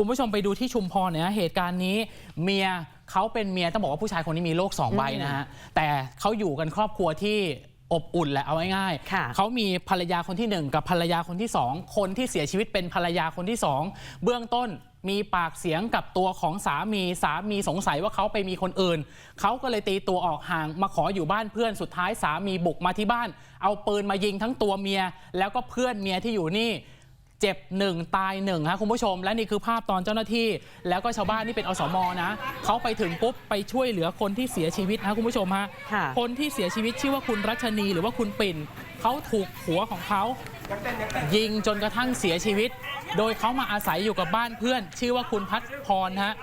คุณผู้ชมไปดูที่ชุมพรเนี่ยนะเหตุการณ์นี้เมียเขาเป็นเมียต้องบอกว่าผู้ชายคนนี้มีโลกสองใบนะฮะแต่เขาอยู่กันครอบครัวที่อบอุ่นแหละเอาง่ายๆค่ะเขามีภรรยาคนที่หนึ่งกับภรรยาคนที่สองคนที่เสียชีวิตเป็นภรรยาคนที่สองเบื้องต้นมีปากเสียงกับตัวของสามีสามีสงสัยว่าเขาไปมีคนอื่น เขาก็เลยตีตัวออกห่างมาขออยู่บ้านเพื่อนสุดท้ายสามีบุกมาที่บ้าน เอาปืนมายิงทั้งตัวเมีย แล้วก็เพื่อนเมียที่อยู่นี่ เจ็บหนึ่งตายหนึ่งฮะคุณผู้ชม และนี่คือภาพตอนเจ้าหน้าที่ แล้วก็ชาวบ้านนี่เป็นอสมนะเขาไปถึงปุ๊บไปช่วยเหลือคนที่เสียชีวิตนะคุณผู้ชมฮะค่ะคนที่เสียชีวิตชื่อว่าคุณรัชนีหรือว่าคุณปิ่นเขาถูกผัวของเขายิงจนกระทั่งเสียชีวิต โดยเขามาอาศัยอยู่กับบ้านเพื่อน ชื่อว่าคุณพัฒพรฮะ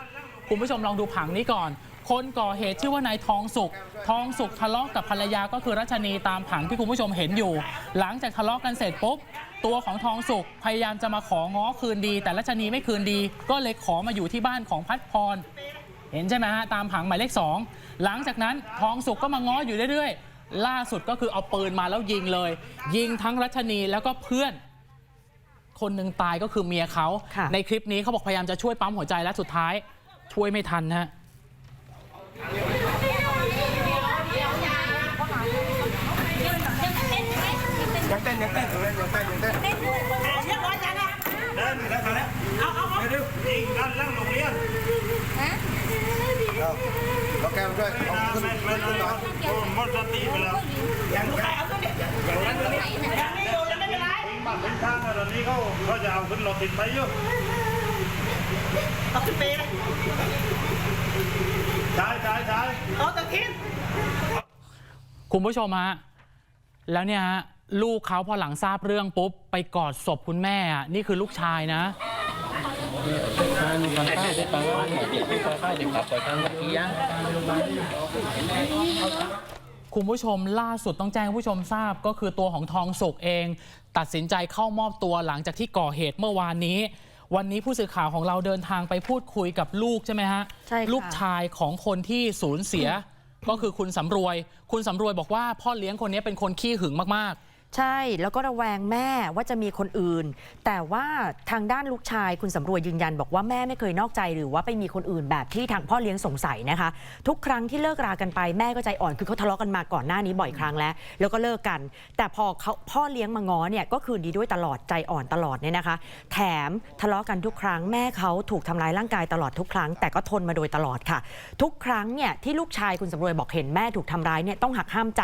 คุณผู้ชมลองดูผังนี้ก่อน คนก่อเหตุชื่อว่านายทองสุขทองสุขทะเลาะกับภรรยาก็คือรัชนีตามผังที่คุณผู้ชมเห็นอยู่ หลังจากทะเลาะกันเสร็จปุ๊บ ตัวของทองสุขพยายามจะมาของ้อคืนดี แต่รัชนีไม่คืนดี ก็เลยขอมาอยู่ที่บ้านของพัฒพร เห็นใช่ไหมฮะตามผังหมายเลข 2 หลังจากนั้นทองสุกก็มาง้ออยู่เรื่อยๆ ล่าสุดก็คือเอาปืนมาแล้วยิงเลย ยิงทั้งรัชนีแล้วก็เพื่อนคนหนึ่งตายก็คือเมียเขาค่ะในคลิปนี้เขาบอกพยายามจะช่วยปั๊มหัวใจและสุดท้าย ช่วยไม่ทันนะฮะ ยังเต้นยังเต้นยู่เลยยังเต้นยังเต้นเรียบร้อยจ้ะนะเดินอยู่แล้วมาแล้วเอาเอาเอาเดี๋ยวยิงกันลั่งโรงเรียนเอาเอาแก้วด้วยเอาขึ้นขึ้นขึ้นหน่อยหมดสติไปแล้วยังยังยังไม่อยู่ยังไม่เป็นไรหมัดเป็นข้างตอนนี้เขาเขาจะเอาขึ้นรถติดไปอยู่เอาขึ้นไปเลย เอาตะคิดคุณผู้ชมฮะ แล้วเนี่ยฮะลูกเขาพอหลังทราบเรื่องปุ๊บ ไปกอดศพคุณแม่อะนี่คือลูกชายนะ คุณผู้ชมล่าสุดต้องแจ้งให้ผู้ชมทราบก็คือตัวของทองสุกเอง ตัดสินใจเข้ามอบตัวหลังจากที่ก่อเหตุเมื่อวานนี้ วันนี้ผู้สื่อข่าวของเราเดินทางไปพูดคุยกับลูกใช่ไหมฮะใช่ค่ะลูกชายของคนที่สูญเสีย ก็คือคุณสำรวย คุณสำรวยบอกว่าพ่อเลี้ยงคนนี้เป็นคนขี้หึงมาก ใช่แล้วก็ระแวงแม่ว่าจะมีคนอื่น แต่ว่าทางด้านลูกชายคุณสำรวยยืนยัน บอกว่าแม่ไม่เคยนอกใจหรือว่าไปมีคนอื่นแบบที่ทางพ่อเลี้ยงสงสัยนะคะ ทุกครั้งที่เลิกรากันไปแม่ก็ใจอ่อนคือเขาทะเลาะกันมาก่อนหน้านี้บ่อยครั้งแล้ว แล้วก็เลิกกัน แต่พอเขาพ่อเลี้ยงมาง้อเนี่ยก็คืนดีด้วยตลอดใจอ่อนตลอดเนี่ยนะคะ แถมทะเลาะกันทุกครั้งแม่เขาถูกทำร้ายร่างกายตลอดทุกครั้ง แต่ก็ทนมาโดยตลอดค่ะ ทุกครั้งเนี่ยที่ลูกชายคุณสำรวยบอกเห็นแม่ถูกทำร้ายเนี่ยต้องหักห้ามใจ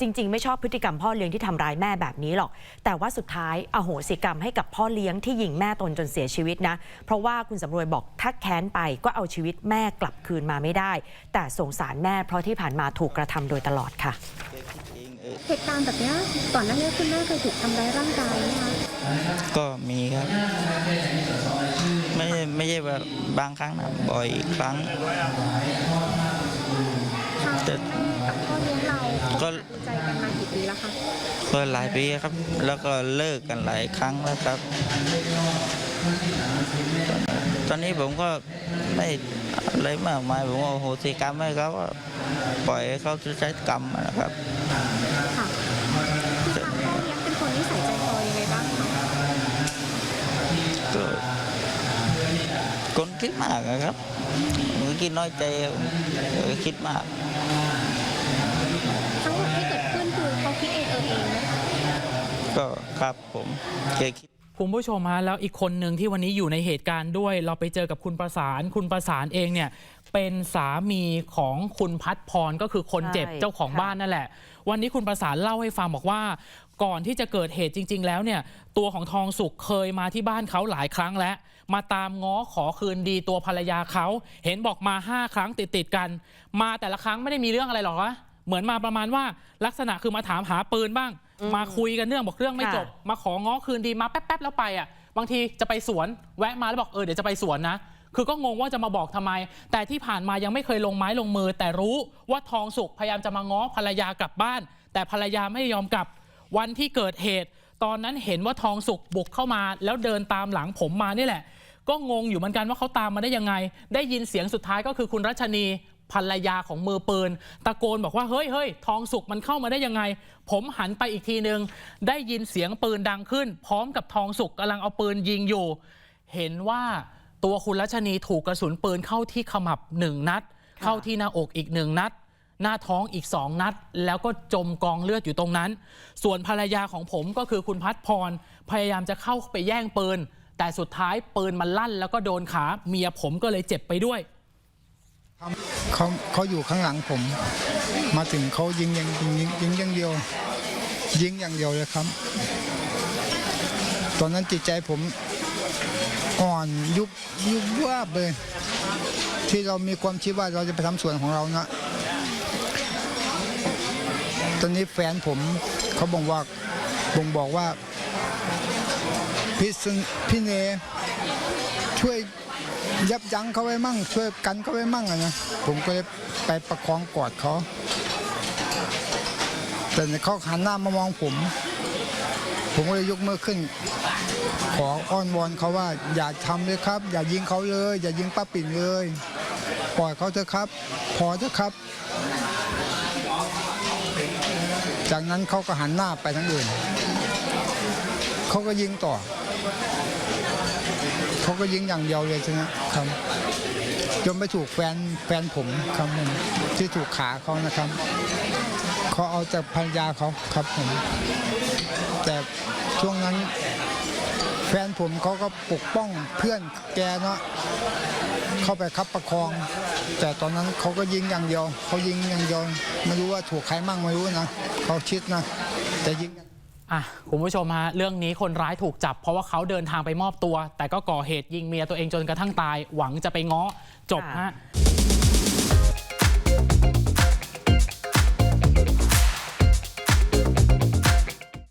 จริง ๆ ไม่ชอบพฤติกรรมพ่อเลี้ยงที่ทำร้ายแม่แบบนี้หรอก แต่ว่าสุดท้ายอโหสิกรรมให้กับพ่อเลี้ยงที่ยิงแม่ตนจนเสียชีวิตนะ เพราะว่าคุณสำรวยบอกถ้าแค้นไปก็เอาชีวิตแม่กลับคืนมาไม่ได้ แต่สงสารแม่เพราะที่ผ่านมาถูกกระทำโดยตลอดค่ะเหตุการณ์แบบเนี้ยก่อนหน้านี้คุณแม่เคยถูกทำร้ายร่างกายไหมคะก็มีครับ ไม่ใช่ไม่ใช่ว่าบางครั้งนะบ่อยครั้งทางแต่กับ พ่อเลี้ยงเราก็ ดูใจกันมากี่ปีแล้วคะก็หลายปีครับ แล้วก็เลิกกันหลายครั้งแล้วครับ ตอนนี้ผมก็ไม่อะไรมากมาย ผมว่าโหสิกรรมให้เขาว่าปล่อยให้เขาจะใช้กรรมนะครับ ค่ะทางพ่อเลี้ยงเป็นคนนิสัยใจคอยังไงบ้างคะก็คนคิดมากอะครับมือคิดน้อยใจเออคิดมาก ทั้งหมดที่เกิดขึ้นคือเขาคิดเองเออเองไหมคะ ก็ครับผมเคยคิดๆคุณผู้ชมฮะแล้วอีกคนหนึ่งที่วันนี้อยู่ในเหตุการณ์ด้วย เราไปเจอกับคุณประสาน คุณประสานเองเนี่ยเป็นสามีของคุณพัฒพรก็คือคนเจ็บใช่เจ้าของค่ะ บ้านนั่นแหละ วันนี้คุณประสานเล่าให้ฟังบอกว่า ก่อนที่จะเกิดเหตุจริง ๆ แล้วเนี่ยตัวของทองสุขเคยมาที่บ้านเขาหลายครั้งแล้ว มาตามง้อขอคืนดีตัวภรรยาเขา เห็นบอกมาห้าครั้งติดๆกัน มาแต่ละครั้งไม่ได้มีเรื่องอะไรหรอกวะเหมือนมาประมาณว่าลักษณะคือมาถามหาปืนบ้าง มาคุยกันเรื่องบอกเรื่องไม่จบค่ะมาของ้อคืนดีมาแป๊บๆแล้วไปอะบางทีจะไปสวนแวะมาแล้วบอกเออเดี๋ยวจะไปสวนนะ คือก็งงว่าจะมาบอกทำไม แต่ที่ผ่านมายังไม่เคยลงไม้ลงมือ แต่รู้ว่าทองสุกพยายามจะมาง้อภรรยากลับบ้าน แต่ภรรยาไม่ยอมกลับวันที่เกิดเหตุ ตอนนั้นเห็นว่าทองสุกบุกเข้ามา แล้วเดินตามหลังผมมานี่แหละ ก็งงอยู่เหมือนกันว่าเขาตามมาได้ยังไง ได้ยินเสียงสุดท้ายก็คือคุณรัชนี ภรรยาของมือปืน ตะโกนบอกว่าเฮ้ยเฮ้ยทองสุกมันเข้ามาได้ยังไง ผมหันไปอีกทีหนึงได้ยินเสียงปืนดังขึ้น พร้อมกับทองสุกกำลังเอาปืนยิงอยู่ เห็นว่าตัวคุณรัชนีถูกกระสุนปืนเข้าที่ขมับหนึ่งนัด เข้าที่หน้าอกอีกหนึ่งนัด หน้าท้องอีกสองนัด แล้วก็จมกองเลือดอยู่ตรงนั้น ส่วนภรรยาของผมก็คือคุณพัฒพร พยายามจะเข้าไปแย่งปืน แต่สุดท้ายปืนมันลั่น แล้วก็โดนขาเมียผมก็เลยเจ็บไปด้วย เขาเขาอยู่ข้างหลังผม มาถึงเขายิงย่างยิงยิงอย่างเดียว ยิงอย่างเดียวเลยครับ ตอนนั้นจิตใจผมอ่อนยุบยุบว่าเลยที่เรามีความคิดว่าเราจะไปทำส่วนของเรานะตอนนี้แฟนผมเขาบอกว่าบ่งบอกว่าพี่สนพี่เน ยับยั้งเขาไว้มั่ง ช่วยกันเขาไว้มั่งอะนะผมก็เลยไปประคองกอดเขาแต่เขาหันหน้ามามองผม ผมก็เลยยกมือขึ้น ขออ้อนวอนเขาว่า อย่าทำเลยครับ อย่ายิงเขาเลย อย่ายิงป้าปิ่นเลย ปล่อยเขาเถอะครับ พอเถอะครับ จากนั้นเขาก็หันหน้าไปทางอื่นเขาก็ยิงต่อ เขาก็ยิงอย่างเดียวเลยใช่ไหมครับ จนไปถูกแฟนแฟนผมครับผมที่ถูกขาเขานะครับเขาเอาจากภรรยาเขาครับผมแต่ช่วงนั้น แฟนผมเขาก็ปกป้องเพื่อนแกเนาะเข้าไปคับประคอง แต่ตอนนั้นเขาก็ยิงอย่างเดียวเขายิงอย่างเดียวไม่รู้ว่าถูกใครมั่งไม่รู้นะเขาชิดนะแต่ยิง อะคุณผู้ชมฮะเรื่องนี้คนร้ายถูกจับ เพราะว่าเขาเดินทางไปมอบตัว แต่ก็ก่อเหตุยิงเมียตัวเองจนกระทั่งตาย หวังจะไปง้อจบฮะ